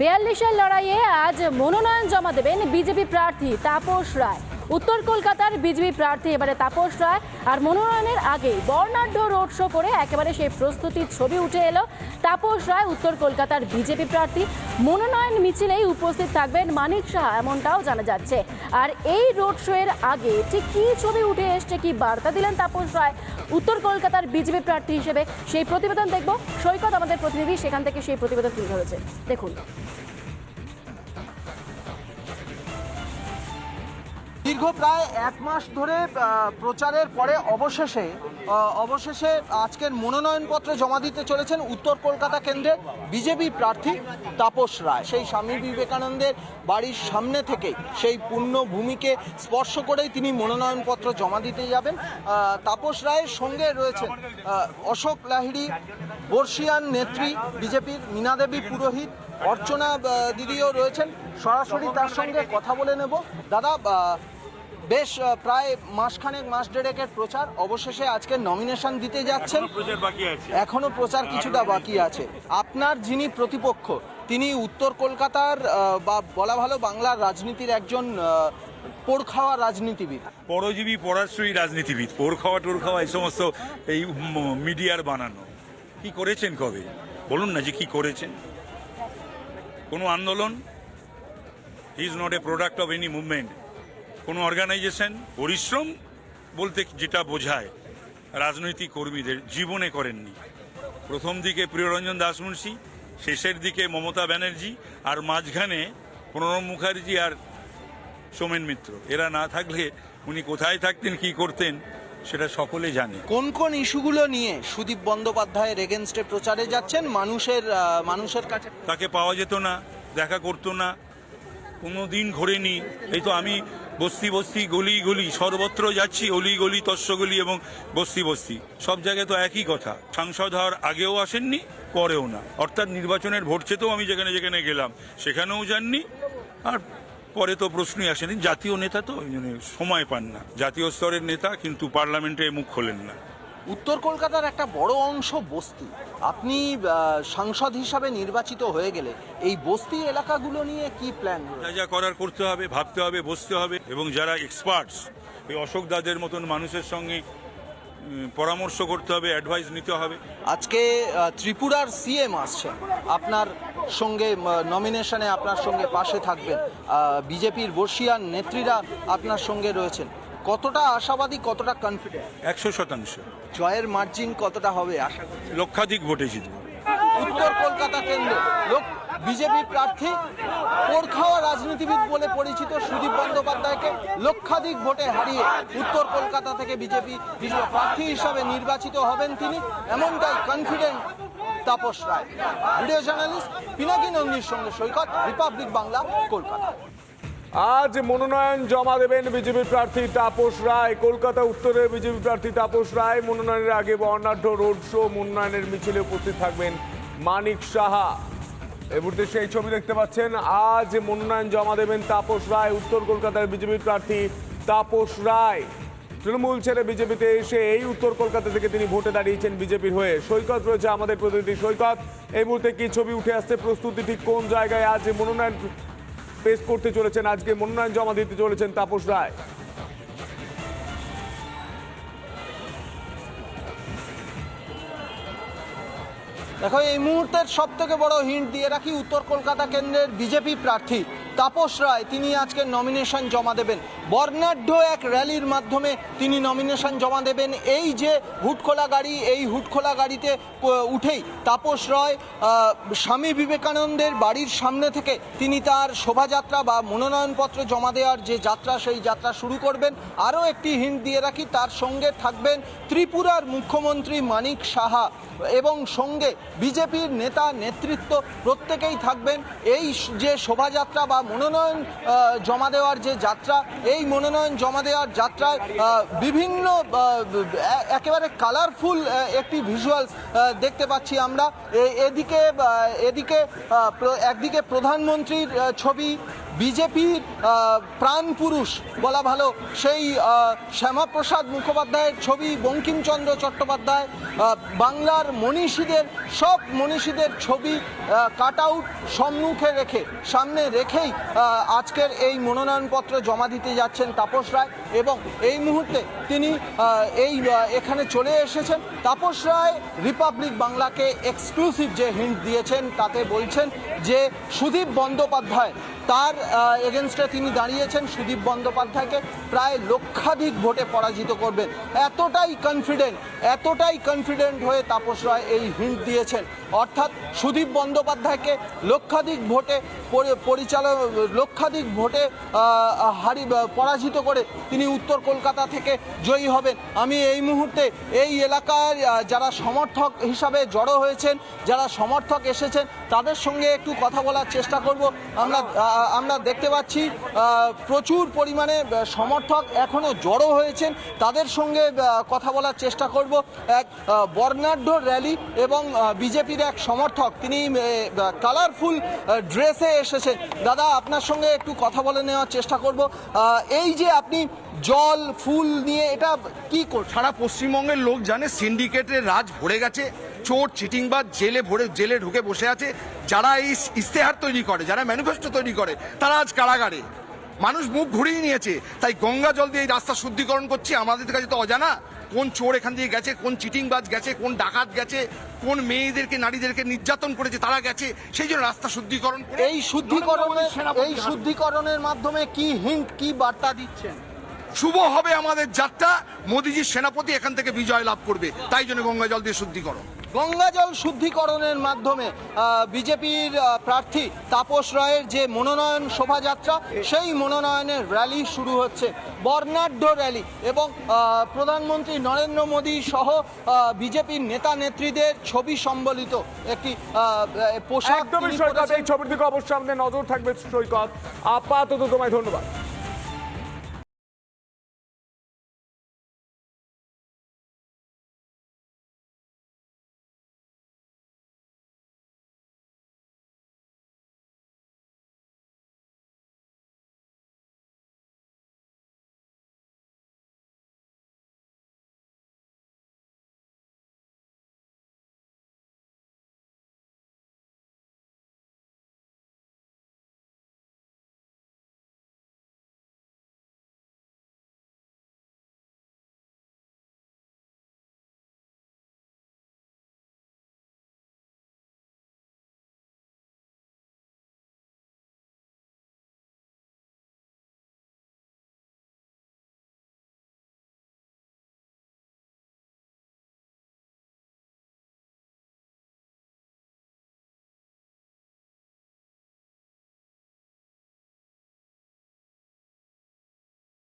বিয়াল্লিশের লড়াইয়ে আজ মনোনয়ন জমা দেবেন বিজেপি প্রার্থী তাপস রায়। উত্তর কলকাতার বিজেপি প্রার্থী এবারে তাপস রায় আর মনোনয়নের আগে বর্ণাঢ্য রোড শো করে একেবারে সেই প্রস্তুতির ছবি উঠে এলো। তাপস রায় উত্তর কলকাতার বিজেপি প্রার্থী। মনোনয়ন মিছিলেই উপস্থিত থাকবেন মানিক সাহা, এমনটাও জানা যাচ্ছে। আর এই রোড শো এর আগে ঠিক কী ছবি উঠে এসছে কি বার্তা দিলেন তাপস রায়, উত্তর কলকাতার বিজেপি প্রার্থী হিসেবে। সেই প্রতিবেদন দেখব। সৈকত আমাদের প্রতিনিধি, সেখান থেকে সেই প্রতিবেদন তুলে ধরেছে। দেখুন। দীর্ঘ প্রায় এক মাস ধরে প্রচারের পরে অবশেষে অবশেষে আজকের মনোনয়নপত্র জমা দিতে চলেছেন উত্তর কলকাতা কেন্দ্রের বিজেপি প্রার্থী তাপস রায়। সেই স্বামী বিবেকানন্দের বাড়ির সামনে থেকে সেই পুণ্যভূমিকে স্পর্শ করেই তিনি মনোনয়নপত্র জমা দিতে যাবেন। তাপস রায়ের সঙ্গে রয়েছেন অশোক লাহিড়ি, বর্ষিয়ান নেত্রী বিজেপির মীনা দেবী পুরোহিত, অর্চনা দিদিও রয়েছেন। সরাসরি তার সঙ্গে কথা বলে নেব। দাদা বেশ প্রায় মাসখানেক মাস দেড়েকের প্রচার। অবশেষে আজকে নমিনেশন দিতে যাচ্ছেন। এখনও প্রচার কিছুটা বাকি আছে। আপনার যিনি প্রতিপক্ষ তিনি উত্তর কলকাতার বা বলা ভালো বাংলার রাজনীতির একজন পোড় খাওয়া রাজনীতিবিদ। পরজীবী পরাশ্রয়ী রাজনীতিবিদ। পোর খাওয়া টোর খাওয়া এই সমস্ত এই মিডিয়ার বানানো। কি করেছেন কবে? বলুন না যে কি করেছেন। কোনো আন্দোলন? Is not a product of any movement কোনো অর্গানাইজেশন পরিশ্রম বলতে যেটা বোঝায় রাজনৈতিক কর্মীদের জীবনে করেননি। প্রথম দিকে প্রিয়রঞ্জন দাসমুন্সী শেষের দিকে মমতা ব্যানার্জি আর মাঝখানে প্রণব মুখার্জি আর সোমেন মিত্র। এরা না থাকলে উনি কোথায় থাকতেন কি করতেন সেটা সকলে জানে। কোন কোন ইস্যুগুলো নিয়ে সুদীপ বন্দ্যোপাধ্যায়ের এগেনস্টে প্রচারে যাচ্ছেন মানুষের মানুষের কাছে? তাকে পাওয়া যেত না দেখা করতো না কোনো দিন ঘোরেনি। এই তো আমি বস্তি বস্তি, গলি গলি, সর্বত্র যাচ্ছি, অলি গলি তস্যগলি এবং বস্তি বস্তি। সব জায়গায় তো একই কথা। সাংসদ হওয়ার আগেও আসেননি, পরেও না। অর্থাৎ নির্বাচনের ভোট চেতেও আমি যেখানে যেখানে গেলাম, সেখানেও যাননি। আর পরে তো প্রশ্নই আসেনি। জাতীয় নেতা তো, ওই জন্য সময় পান না। জাতীয় স্তরের নেতা কিন্তু পার্লামেন্টে মুখ খোলেন না। উত্তর কলকাতার একটা বড় অংশ বস্তি। আপনি সাংসদ হিসাবে নির্বাচিত হয়ে গেলে এই বস্তি এলাকাগুলো নিয়ে কি প্ল্যান যা যা করার করতে হবে ভাবতে হবে বসতে হবে এবং যারা এক্সপার্টস এই অশোক দাদের মতন মানুষের সঙ্গে পরামর্শ করতে হবে অ্যাডভাইস নিতে হবে। আজকে ত্রিপুরার সিএম আসছে আপনার সঙ্গে নমিনেশনে আপনার সঙ্গে পাশে থাকবেন। বিজেপির বর্ষিয়ান নেত্রীরা আপনার সঙ্গে রয়েছেন। কতটা আশাবাদী কতটা কনফিডেন্ট একশো শতাংশ। জয়ের মার্জিন কতটা হবে আশা করি লক্ষাধিক ভোটে জিতব। উত্তর কলকাতা কেন্দ্র। লোক বিজেপি প্রার্থী পোরখাওয়া রাজনীতিবিদ বলে পরিচিত সুদীপ বন্দ্যোপাধ্যায়কে লক্ষাধিক ভোটে হারিয়ে উত্তর কলকাতা থেকে বিজেপি প্রার্থী হিসাবে নির্বাচিত হবেন তিনি। এমনটাই confident Tapas Roy. Video journalist Pinaki নন্দীর সঙ্গে সৈকত রিপাবলিক বাংলা কলকাতা। আজ মনোনয়ন জমা দেবেন বিজেপি প্রার্থী তাপস রায়। কলকাতা উত্তরের বিজেপি প্রার্থী তাপস রায়। মনোনয়নের আগে বর্ণাঢ্য রোড শো মনোনয়নের মিছিলে উপস্থিত থাকবেন মানিক সাহা। এই মুহূর্তে সেই ছবি দেখতে পাচ্ছেন। আজ মনোনয়ন জমা দেবেন তাপস রায়, উত্তর কলকাতার বিজেপি প্রার্থী তাপস রায়। তৃণমূল ছেড়ে বিজেপিতে এসে এই উত্তর কলকাতা থেকে তিনি ভোটে দাঁড়িয়েছেন বিজেপির হয়ে। সৈকত রয়েছে আমাদের প্রতিনিধি সৈকত। এই মুহূর্তে কি ছবি উঠে আসছে? প্রস্তুতি ঠিক কোন জায়গায়? আজ মনোনয়ন পেশ করতে চলেছেন আজকে মনোনয়ন জমা দিতে চলেছেন তাপস রায়। দেখো, এই মুহূর্তের সব থেকে বড় হিন্ট দিয়ে রাখি, উত্তর কলকাতা কেন্দ্রের বিজেপি প্রার্থী তাপস রায়, তিনি আজকে নমিনেশন জমা দেবেন। বর্ণাঢ্য এক র্যালির মাধ্যমে তিনি নমিনেশন জমা দেবেন। এই যে হুটখোলা গাড়ি, এই হুটখোলা গাড়িতে উঠেই তাপস রায় স্বামী বিবেকানন্দের বাড়ির সামনে থেকে তিনি তার শোভাযাত্রা বা মনোনয়নপত্র জমা দেওয়ার যে যাত্রা, সেই যাত্রা শুরু করবেন। আরও একটি হিন্ট দিয়ে রাখি, তার সঙ্গে থাকবেন ত্রিপুরার মুখ্যমন্ত্রী মানিক সাহা এবং সঙ্গে বিজেপির নেতা নেতৃত্ব প্রত্যেকেই থাকবেন। এই যে শোভাযাত্রা বা মনোনয়ন জমা দেওয়ার যে যাত্রা, এই মনোনয়ন জমা দেওয়ার যাত্রায় বিভিন্ন একেবারে কালারফুল একটি ভিজুয়ালস দেখতে পাচ্ছি আমরা। এদিকে এদিকে একদিকে প্রধানমন্ত্রীর ছবি বিজেপির প্রাণ পুরুষ বলা ভালো। সেই শ্যামাপ্রসাদ মুখোপাধ্যায়ের ছবি, বঙ্কিমচন্দ্র চট্টোপাধ্যায় বাংলার মনীষীদের, সব মনীষীদের ছবি কাট আউট সম্মুখে রেখে, সামনে রেখেই আজকের এই মনোনয়নপত্র জমা দিতে যাচ্ছেন তাপস রায় এবং এই মুহূর্তে তিনি এই এখানে চলে এসেছেন। তাপস রায় রিপাবলিক বাংলাকে এক্সক্লুসিভ যে হিন্ট দিয়েছেন, তাতে বলছেন যে সুদীপ বন্দ্যোপাধ্যায় তার এগেনস্টে তিনি দাঁড়িয়েছেন সুদীপ বন্দ্যোপাধ্যায়কে, প্রায় লক্ষাধিক ভোটে পরাজিত করবেন এতটাই কনফিডেন্ট এতটাই কনফিডেন্ট হয়ে তাপস রায় এই হিন্ট দিয়েছেন। অর্থাৎ সুদীপ বন্দ্যোপাধ্যায়কে লক্ষাধিক ভোটে পরি- পরিচালক, লক্ষাধিক ভোটে হারি, পরাজিত করে তিনি উত্তর কলকাতা থেকে জয়ী হবেন। আমি এই মুহূর্তে এই এলাকার যারা সমর্থক হিসাবে জড়ো হয়েছেন, যারা সমর্থক এসেছেন তাদের সঙ্গে একটু কথা বলার চেষ্টা করব। আমরা আমরা দেখতে পাচ্ছি প্রচুর পরিমাণে সমর্থক এখনও জড়ো হয়েছেন। তাদের সঙ্গে কথা বলার চেষ্টা করব। এক বর্ণাঢ্য র্যালি এবং বিজেপির এক সমর্থক। তিনি কালারফুল ড্রেসে এসেছেন। দাদা, আপনার সঙ্গে একটু কথা বলে নেওয়ার চেষ্টা করব। এই যে আপনি জল, ফুল নিয়ে, এটা কি সারা পশ্চিমবঙ্গের লোক জানে সিন্ডিকেটের রাজ ভরে গেছে। চোর চিটিং চিটিংবাজ জেলে ভরে জেলে ঢুকে বসে আছে যারা এই ইস্তেহার তৈরি করে যারা ম্যানিফেস্টো তৈরি করে তারা আজ কারাগারে। মানুষ মুখ ঘুরিয়ে নিয়েছে তাই গঙ্গা জল দিয়ে এই রাস্তা শুদ্ধিকরণ করছি আমাদের কাছে তো অজানা। কোন চোর এখান দিয়ে গেছে কোন চিটিংবাজ গেছে কোন ডাকাত গেছে কোন মেয়েদেরকে নারীদেরকে নির্যাতন করেছে তারা গেছে সেই জন্য রাস্তা শুদ্ধিকরণ এই শুদ্ধিকরণের এই শুদ্ধিকরণের মাধ্যমে কি হিন্ট কি বার্তা দিচ্ছেন? শুভ হবে আমাদের যাত্রা মোদিজির সেনাপতি এখান থেকে বিজয় লাভ করবে তাই জন্য গঙ্গা জল দিয়ে শুদ্ধিকরণ। গঙ্গা জল শুদ্ধিকরণের মাধ্যমে বিজেপির প্রার্থী তাপস রায়ের যে মনোনয়ন শোভাযাত্রা সেই মনোনয়নের র্যালি শুরু হচ্ছে। বর্ণাঢ্য র্যালি এবং প্রধানমন্ত্রী নরেন্দ্র মোদী সহ বিজেপির নেতা নেত্রীদের ছবি সম্বলিত একটি পোশাক ছবির দিকে অবশ্যই আমাদের নজর থাকবে সৈকত। আপাতত তোমায় ধন্যবাদ।